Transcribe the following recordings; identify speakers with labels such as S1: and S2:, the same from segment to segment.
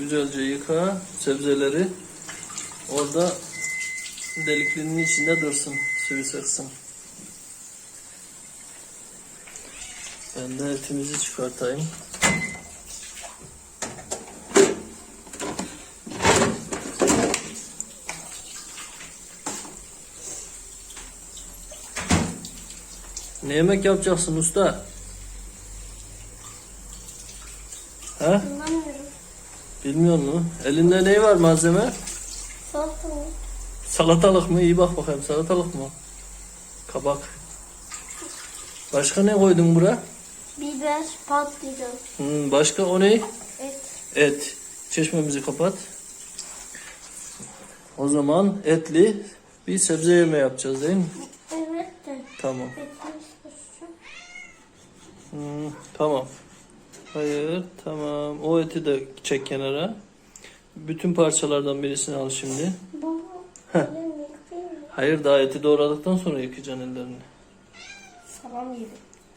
S1: Güzelce yıka sebzeleri. Orada deliklinin içinde dursun. Suyu sıksın. Ben de etimizi çıkartayım. Ne yemek yapacaksın usta? He? Bilmiyor musun? Elinde ne var malzeme?
S2: Salata mı?
S1: Salatalık mı? İyi bak bakayım salatalık mı? Kabak. Başka ne koydun bura?
S2: Biber, patlıcan,
S1: Hmm, başka o ne?
S2: et.
S1: Et. Çeşmemizi kapat. O zaman etli bir sebze yemeği yapacağız değil mi?
S2: Evet de.
S1: Tamam. Hmm, tamam. Hayır, tamam. O eti de çek kenara. Bütün parçalardan birisini al şimdi.
S2: Baba.
S1: Hayır, daha eti doğradıktan sonra yıkayacaksın ellerini.
S2: Salam gibi.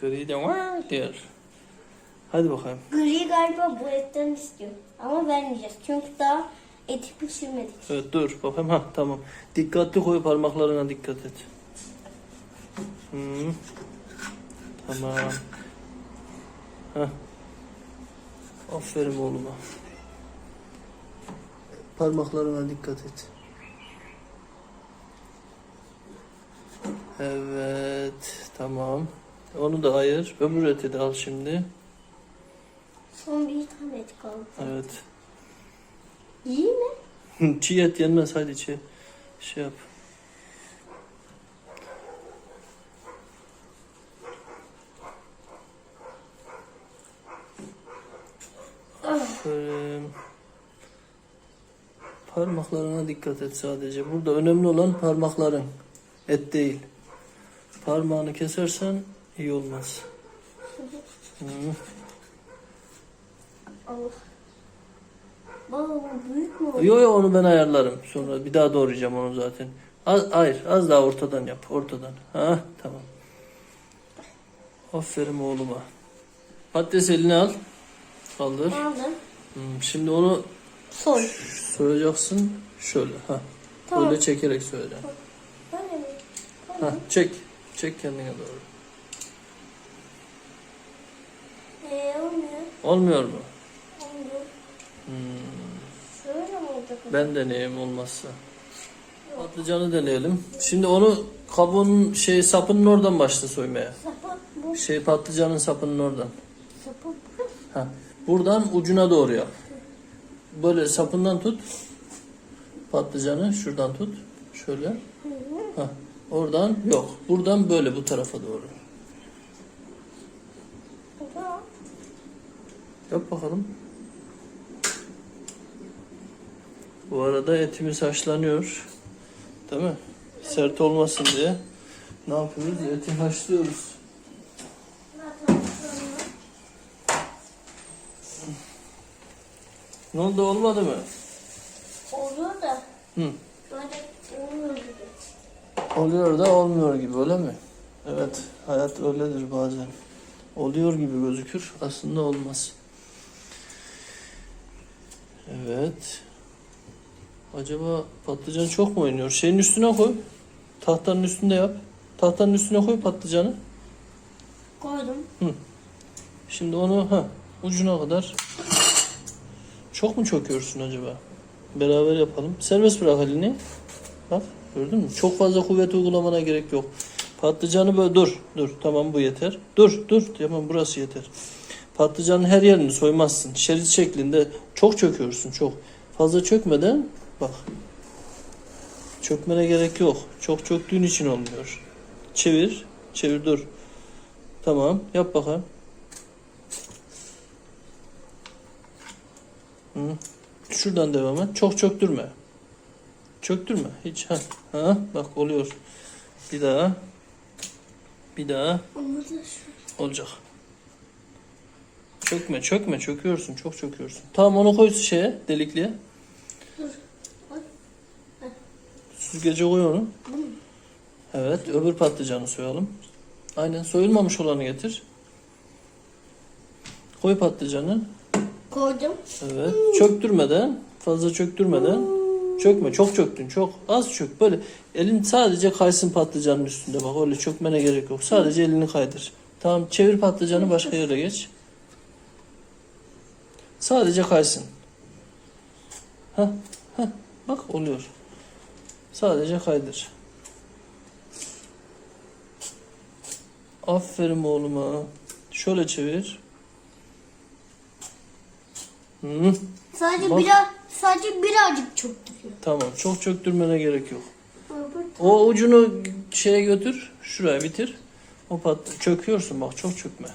S1: Gri de var diyor. Hadi bakalım.
S2: Gri galiba bu etten istiyor. Ama vermeyeceğiz. Çünkü daha eti pişirmedik.
S1: Evet dur bakayım ha tamam. Dikkatli koy parmaklarına dikkat et. Hmm. Tamam. Heh. Aferin oğluma. Parmaklarına dikkat et. Evet tamam. Onu da ayır. Öbür eti de al şimdi.
S2: Son bir tane et kaldı.
S1: Evet.
S2: İyi mi?
S1: çiğ et yenmez hadi çiğ. Şey yap. Aferin. Parmaklarına dikkat et sadece. Burada önemli olan parmakların. Et değil. Parmağını kesersen iyi olmaz. Hı.
S2: Allah. Baba bu büyük mü oldu?
S1: Yo yo onu ben ayarlarım. Sonra bir daha doğrayacağım onu zaten. Az, hayır az daha ortadan yap. Ortadan. Ha tamam. Aferin oğluma. Patates eline al. Kaldır.
S2: Aldım.
S1: Hmm, şimdi onu
S2: Soy.
S1: soyacaksın. Şöyle. Ha.
S2: Tamam.
S1: Böyle çekerek söyle.
S2: Böyle mi?
S1: Ha çek. Çek kendine doğru.
S2: Ee, olmuyor.
S1: Olmuyor mu?
S2: Olmuyor.
S1: Hmm,
S2: Şöyle mi olacak?
S1: ben deneyeyim olmazsa. Patlıcanı deneyelim. Şimdi onu kabuğun şey sapının oradan başla soymaya.
S2: Sapı bu.
S1: Şey patlıcanın sapının oradan.
S2: Sapı bu.
S1: Ha. Buradan ucuna doğru yap. Böyle sapından tut. Patlıcanı şuradan tut. Şöyle. Ha. Oradan yok. Buradan böyle bu tarafa doğru. Yap bakalım. Bu arada etimiz haşlanıyor. Değil mi? Sert olmasın diye. Ne yapıyoruz? Eti haşlıyoruz. Ne oldu olmadı mı?
S2: Oluyor da
S1: Hı. Oluyor da olmuyor gibi öyle mi? Evet, hayat öyledir bazen. Oluyor gibi gözükür, aslında olmaz. Evet. Acaba patlıcan çok mu oynuyor? Şeyin üstüne koy. Tahtanın üstünde yap. Tahtanın üstüne koy patlıcanı.
S2: Koydum.
S1: Şimdi onu ha ucuna kadar. Çok mu çöküyorsun acaba? Beraber yapalım. Serbest bırak elini. Bak gördün mü? Çok fazla kuvvet uygulamana gerek yok. Patlıcanı böyle dur. Dur tamam bu yeter. Dur dur tamam burası yeter. Patlıcanın her yerini soymazsın. Şerit şeklinde çok çöküyorsun çok. Fazla çökmeden bak. Çökmene gerek yok. Çok çöktüğün için olmuyor. Çevir. Çevir dur. Tamam yap bakalım. Hı. Şuradan devam et. Çok çöktürme. Çöktürme. Hiç. Ha. Ha. Bak oluyor. Bir daha. Bir daha. Olacak. Çökme, çökme, çöküyorsun, çok çöküyorsun. Tamam onu koy şeye, delikliye. Süzgece koy onu. Evet, öbür patlıcanı soyalım. Aynen, soyulmamış olanı getir. Koy patlıcanı.
S2: Koydum.
S1: Evet. Çöktürmeden, fazla çöktürmeden. Çökme, çok çöktün, çok az çök. Böyle elin sadece kaysın patlıcanın üstünde bak. Öyle çökmene gerek yok. Sadece elini kaydır. Tamam, çevir patlıcanı başka yere geç. Sadece kaysın. Hah, hah. Bak oluyor. Sadece kaydır. Aferin oğluma. Şöyle çevir. Hı.
S2: Sadece
S1: Bak.
S2: biraz sadece birazcık çöktürüyor.
S1: Tamam. Çok çöktürmene gerek yok. O ucunu şeye götür. Şuraya bitir. O pat çöküyorsun bak çok çökme.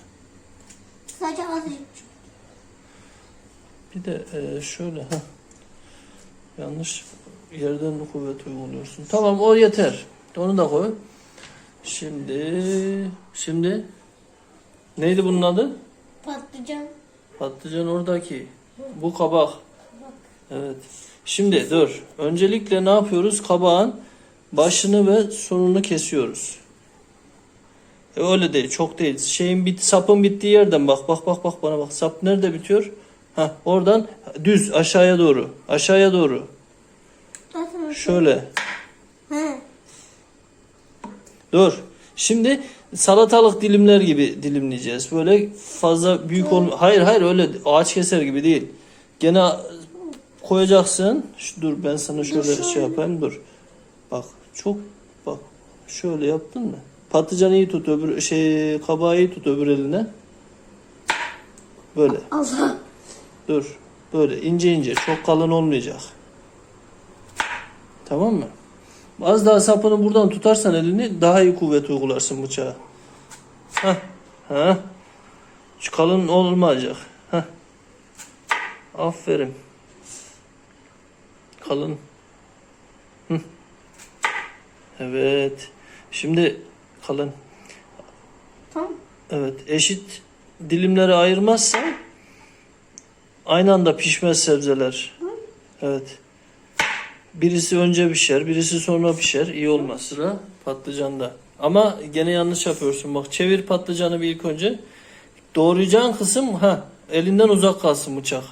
S2: Sadece azıcık.
S1: Bir de e, şöyle ha. Yanlış yerden kuvvet uyguluyorsun. Tamam o yeter. Onu da koy. Şimdi şimdi neydi bunun adı?
S2: Patlıcan.
S1: Patlıcan oradaki. Bu kabak. Evet. Şimdi dur. Öncelikle ne yapıyoruz? Kabağın başını ve sonunu kesiyoruz. E öyle değil, çok değil. Şeyin bit sapın bittiği yerden bak. Bak bak bak bana bak. Sap nerede bitiyor? Ha, oradan düz aşağıya doğru. Aşağıya doğru. Şöyle. Dur. Şimdi salatalık dilimler gibi dilimleyeceğiz. Böyle fazla büyük olma. Hayır hayır öyle ağaç keser gibi değil. Gene koyacaksın. Şu, dur ben sana şöyle
S2: şöyle.
S1: şey yapayım dur. Bak çok bak şöyle yaptın mı? Patlıcanı iyi tut öbür şey kabağı iyi tut öbür eline. Böyle.
S2: Allah.
S1: Dur. Böyle ince ince çok kalın olmayacak. Tamam mı? Az daha sapını buradan tutarsan elini daha iyi kuvvet uygularsın bıçağa. Hah. Hah. Şu kalın olmayacak. Hah. Aferin. Kalın. Hı. Evet. Şimdi kalın.
S2: Tamam.
S1: Evet, eşit dilimlere ayırmazsan aynı anda pişmez sebzeler. Evet. Birisi önce pişer, birisi sonra pişer. İyi olmaz sıra patlıcanda. Ama gene yanlış yapıyorsun. Bak çevir patlıcanı bir ilk önce. Doğrayacağın kısım ha elinden uzak kalsın bıçak.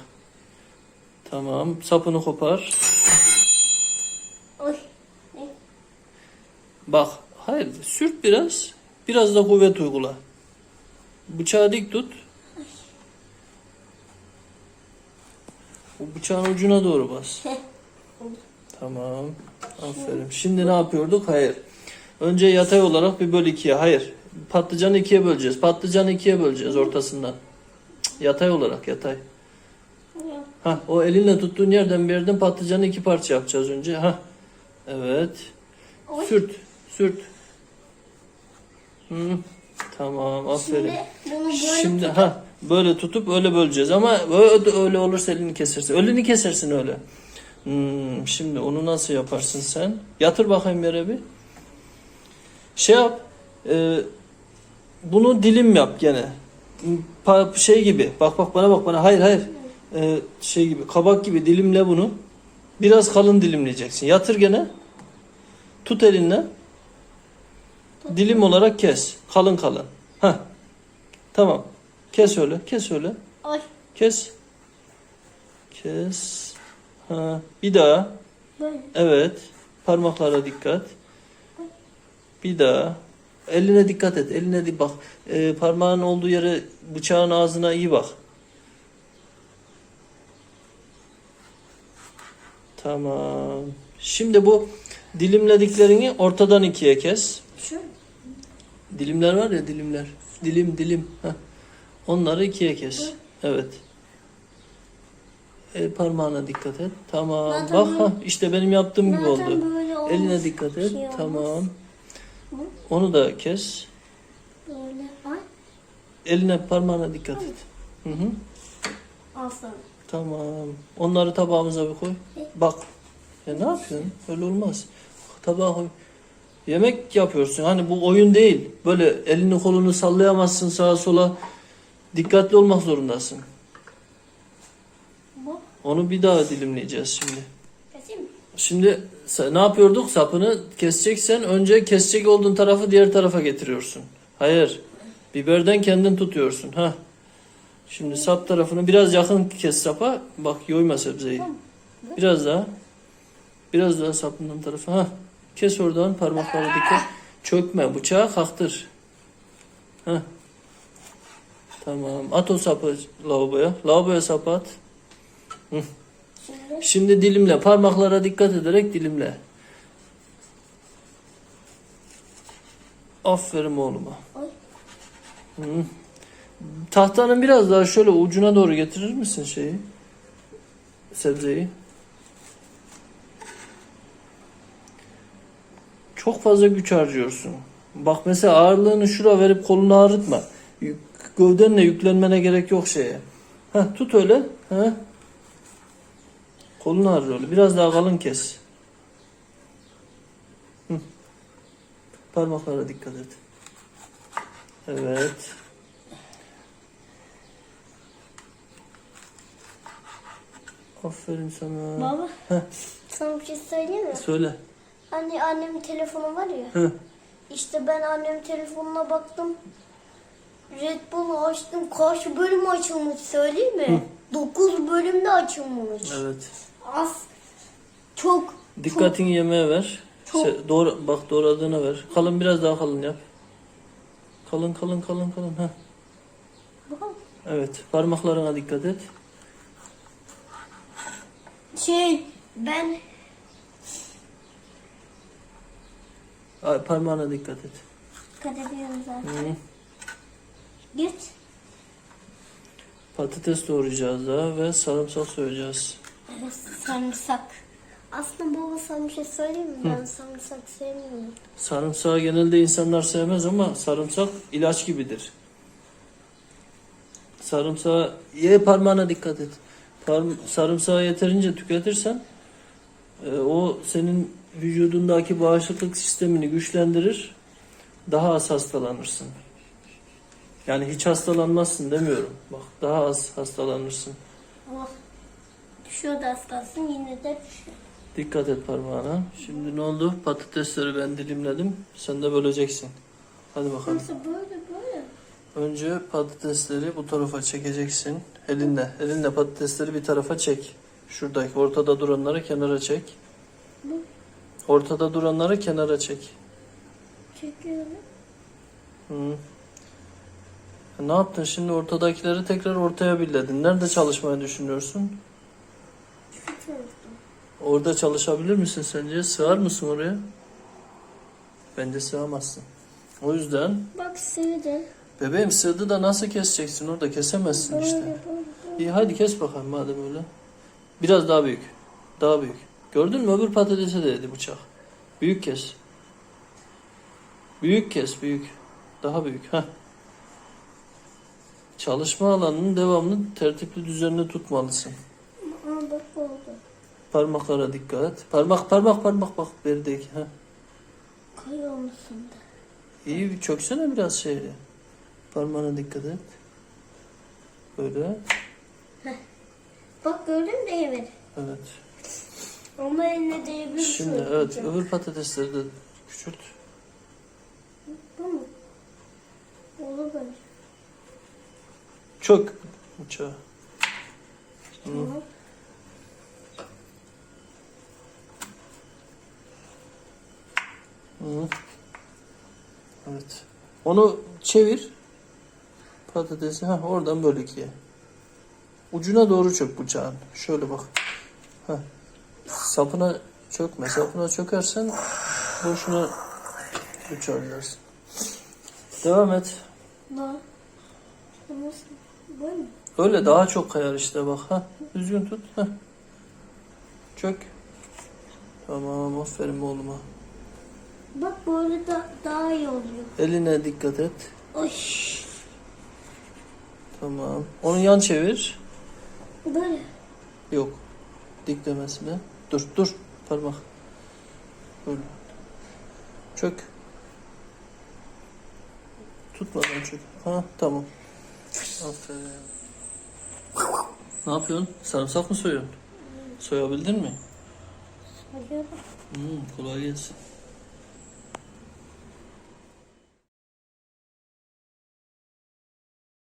S1: Tamam, sapını kopar.
S2: Oy.
S1: Bak, hayır, sürt biraz. Biraz da kuvvet uygula. Bıçağı dik tut. O bıçağın ucuna doğru bas. Tamam. Aferin. Şimdi ne yapıyorduk? Hayır. Önce yatay olarak bir böl ikiye. Hayır. Patlıcanı ikiye böleceğiz. Patlıcanı ikiye böleceğiz ortasından. Cık, Yatay olarak yatay. Ha, o elinle tuttuğun yerden bir yerden patlıcanı iki parça yapacağız önce. Ha. Evet.
S2: Oy.
S1: Sürt. Sürt. Hı, tamam. Aferin.
S2: Şimdi bunu böyle
S1: Şimdi
S2: tut-
S1: ha böyle tutup öyle böleceğiz ama öyle, öyle olursa elini kesersin. Elini kesersin öyle. Hmm, şimdi onu nasıl yaparsın sen? Yatır bakayım yere bir. Şey yap. e, bunu dilim yap gene. Pa- şey gibi. Bak bak bana bak bana. Hayır hayır. E, şey gibi. Kabak gibi dilimle bunu. Biraz kalın dilimleyeceksin. Yatır gene. Tut elinle. Dilim olarak kes. Kalın kalın. Heh. Tamam. Kes öyle. Kes öyle. Kes. Kes. Ha. Bir daha.
S2: Böyle.
S1: Evet. Parmaklara dikkat. Bir daha. Eline dikkat et. Eline di bak. Ee, parmağın olduğu yere bıçağın ağzına iyi bak. Tamam. Şimdi bu dilimlediklerini ortadan ikiye kes.
S2: Şu.
S1: Dilimler var ya dilimler. Dilim dilim. Heh. Onları ikiye kes. Evet. El parmağına dikkat et. Tamam.
S2: Zaten
S1: Bak ha işte benim yaptığım gibi oldu. Eline dikkat et.
S2: Şey
S1: tamam. Onu da kes.
S2: Böyle. Ay.
S1: Eline parmağına dikkat et. Hı hı.
S2: Aferin.
S1: Tamam. Onları tabağımıza bir koy. Bak. Ya ne yapıyorsun? Öyle olmaz. Tabağa koy. Yemek yapıyorsun. Hani bu oyun değil. Böyle elini kolunu sallayamazsın sağa sola. Dikkatli olmak zorundasın. Onu bir daha dilimleyeceğiz şimdi.
S2: Keseyim mi?
S1: Şimdi ne yapıyorduk? Sapını keseceksen önce kesecek olduğun tarafı diğer tarafa getiriyorsun. Hayır. Biberden kendin tutuyorsun. Ha. Şimdi sap tarafını biraz yakın kes sapa. Bak yoyma sebzeyi. Biraz daha. Biraz daha sapından tarafı. Ha. Kes oradan parmaklara dikkat. Çökme bıçağı kalktır. Ha. Tamam. At o sapı lavaboya. Lavaboya sapı at.
S2: Şimdi
S1: Şimdi dilimle. Parmaklara dikkat ederek dilimle. Aferin oğluma. Hı. Tahtanın biraz daha şöyle ucuna doğru getirir misin şeyi? Sebzeyi. Çok fazla güç harcıyorsun. Bak mesela ağırlığını şura verip kolunu ağrıtma. Gövdenle yüklenmene gerek yok şeye. Heh, tut öyle. Heh. Kolunu ağrır öyle. Biraz daha kalın kes. Hı. Parmaklara dikkat et. Evet. Aferin sana.
S2: baba
S1: Heh.
S2: sana bir şey söyleyeyim mi?
S1: Söyle.
S2: Hani annemin telefonu var ya.
S1: Hı.
S2: İşte ben annemin telefonuna baktım. Red Bull'u açtım. Kaç bölüm açılmış söyleyeyim mi? 9 bölümde açılmış.
S1: Evet.
S2: Az. Çok.
S1: Dikkatini yemeğe ver.
S2: Çok-
S1: Se- doğru, bak doğradığına ver. Kalın biraz daha kalın yap. Kalın kalın kalın kalın. Heh. Evet. Parmaklarına dikkat et.
S2: Şey ben
S1: Ay, Parmağına dikkat et.
S2: dikkat ediyorum zaten.
S1: Hı.
S2: Geç.
S1: Patates doğrayacağız daha ve sarımsak soyacağız.
S2: Sarımsak. Aslında baba sana bir şey söyleyeyim mi? Ben sarımsak sevmiyorum.
S1: Sarımsağı genelde insanlar sevmez ama sarımsak ilaç gibidir. Sarımsağı ye parmağına dikkat et. Parm- sarımsağı yeterince tüketirsen e, o senin vücudundaki bağışıklık sistemini güçlendirir. Daha az hastalanırsın. Yani hiç hastalanmazsın demiyorum. Bak daha az hastalanırsın.
S2: Oh. Düşüyor da az kalsın yine de düşüyor.
S1: Dikkat et parmağına. Şimdi ne oldu? Patatesleri ben dilimledim. Sen de böleceksin. Hadi bakalım.
S2: Nasıl böyle böyle?
S1: Önce patatesleri bu tarafa çekeceksin. Elinle. Elinle patatesleri bir tarafa çek. Şuradaki ortada duranları kenara çek.
S2: Bu.
S1: Ortada duranları kenara çek.
S2: Çekiyorum.
S1: Hı. E, Ne yaptın şimdi ortadakileri tekrar ortaya billedin. Nerede çalışmayı düşünüyorsun? Orada çalışabilir misin sence? Sığar mısın oraya? Bence sığamazsın. O yüzden
S2: Bak sevdim.
S1: bebeğim sığdı da nasıl keseceksin orada? Kesemezsin
S2: Böyle
S1: işte.
S2: böyle.
S1: İyi hadi kes bakalım madem öyle. Biraz daha büyük. Daha büyük. Gördün mü öbür patatese değdi bıçak. Büyük kes. Büyük kes büyük. Daha büyük. Heh. Çalışma alanının devamlı tertipli düzenli tutmalısın. Parmaklara dikkat. Parmak parmak parmak bak berideki. Heh.
S2: Kayıyor musun da?
S1: İyi çöksene biraz şeyle. Parmağına dikkat et. Böyle.
S2: Bak gördün mü değmedi.
S1: Evet.
S2: Ama eline değebilir.
S1: Şimdi evet öbür patatesleri de küçült.
S2: Bu mu? Olur böyle.
S1: Çök bıçağı. Hı.
S2: Tamam.
S1: Hı. Evet. Onu çevir. Patatesi ha oradan böyle ikiye. Ucuna doğru çök bıçağın. Şöyle bak. Ha. Sapına çökme. Sapına çökersen boşuna bıçağı yersin. Devam et.
S2: Nasıl? Böyle mi?
S1: Öyle daha çok kayar işte bak. Ha. Düzgün tut. Ha. Çök. Tamam aferin oğluma.
S2: Bak böyle da daha iyi oluyor.
S1: Eline dikkat et.
S2: Oy.
S1: Tamam. Onu yan çevir.
S2: Böyle.
S1: Yok. Diklemesine. Dur dur. Parmak. Böyle. Çök. Tutmadan çök. Ha tamam. Aferin. Ne yapıyorsun? Sarımsak mı soyuyorsun? Soyabildin mi?
S2: Hadi.
S1: Hmm, kolay gelsin.